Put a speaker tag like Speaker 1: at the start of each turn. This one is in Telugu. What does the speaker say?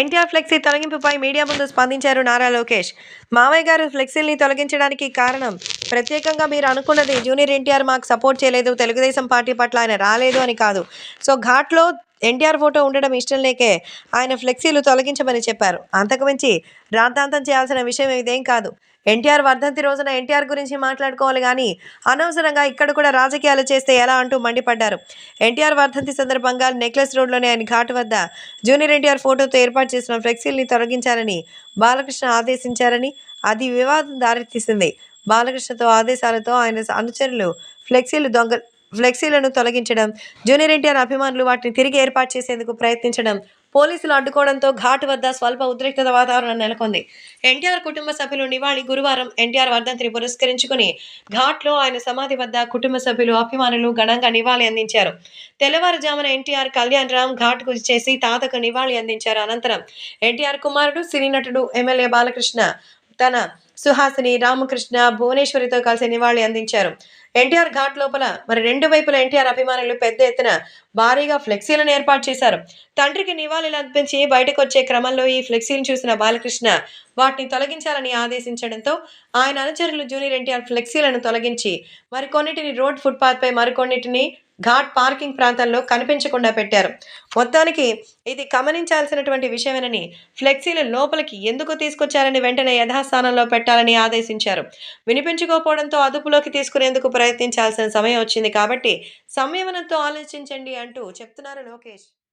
Speaker 1: ఎన్టీఆర్ ఫ్లెక్సీ తొలగింపుపై మీడియా ముందు స్పందించారు నారా లోకేష్. మామయ్య గారు ఫ్లెక్సీల్ని తొలగించడానికి కారణం? ప్రత్యేకంగా మీరు అనుకున్నది జూనియర్ ఎన్టీఆర్ మాకు సపోర్ట్ చేయలేదు తెలుగుదేశం పార్టీ పట్ల ఆయన రాలేదు అని కాదు. సో ఘాట్లో ఎన్టీఆర్ ఫోటో ఉండడం ఇష్టం లేకే ఆయన ఫ్లెక్సీలు తొలగించమని చెప్పారు. అంతకుమించి రాద్ధాంతం చేయాల్సిన విషయం ఇదేం కాదు. ఎన్టీఆర్ వర్ధంతి రోజున ఎన్టీఆర్ గురించి మాట్లాడుకోవాలి కానీ అనవసరంగా ఇక్కడ కూడా రాజకీయాలు చేస్తే ఎలా అంటూ మండిపడ్డారు. ఎన్టీఆర్ వర్ధంతి సందర్భంగా నెక్లెస్ రోడ్లోని ఆయన ఘాటు వద్ద జూనియర్ ఎన్టీఆర్ ఫోటోతో ఏర్పాటు చేసిన ఫ్లెక్సీల్ని తొలగించాలని బాలకృష్ణ ఆదేశించారని అది వివాదం దారితీసింది. బాలకృష్ణతో ఆదేశాలతో ఆయన అనుచరులు ఫ్లెక్సీలు దొంగ ఫ్లెక్సీలను తొలగించడం జూనియర్ ఎన్టీఆర్ అభిమానులు వాటిని తిరిగి ఏర్పాటు చేసేందుకు ప్రయత్నించడం పోలీసులు అడ్డుకోవడంతో ఘాట్ వద్ద స్వల్ప ఉద్రిక్తత వాతావరణం నెలకొంది. ఎన్టీఆర్ కుటుంబ సభ్యులు నివాళి గురువారం ఎన్టీఆర్ వర్ధంతిని పురస్కరించుకుని ఘాట్లో ఆయన సమాధి వద్ద కుటుంబ సభ్యులు అభిమానులు ఘనంగా నివాళి అందించారు. తెల్లవారుజామున ఎన్టీఆర్ కళ్యాణ్ రామ్ ఘాట్కు చేసి తాతకు నివాళి అందించారు. అనంతరం ఎన్టీఆర్ కుమారుడు సినీ నటుడు ఎమ్మెల్యే బాలకృష్ణ తన సుహాసిని రామకృష్ణ భువనేశ్వరితో కలిసి నివాళి అందించారు. ఎన్టీఆర్ ఘాట్ లోపల మరి రెండు వైపుల ఎన్టీఆర్ అభిమానులు పెద్ద ఎత్తున భారీగా ఫ్లెక్సీలను ఏర్పాటు చేశారు. తండ్రికి నివాళులు అర్పించి బయటకు వచ్చే క్రమంలో ఈ ఫ్లెక్సీలు చూసిన బాలకృష్ణ వాటిని తొలగించాలని ఆదేశించడంతో ఆయన అనుచరులు జూనియర్ ఎన్టీఆర్ ఫ్లెక్సీలను తొలగించి మరికొన్నిటిని రోడ్ ఫుట్పాత్ పై మరికొన్నిటిని ఘాట్ పార్కింగ్ ప్రాంతంలో కనిపించకుండా పెట్టారు. మొత్తానికి ఇది గమనించాల్సినటువంటి విషయమేనని ఫ్లెక్సీలు లోపలికి ఎందుకు తీసుకొచ్చారని వెంటనే యథాస్థానంలో పెట్టాలని ఆదేశించారు. వినిపించుకోకపోవడంతో అదుపులోకి తీసుకునేందుకు ప్రయత్నించాల్సిన సమయం వచ్చింది కాబట్టి సంయమనంతో ఆలోచించండి అంటూ చెప్తున్నారు లోకేష్?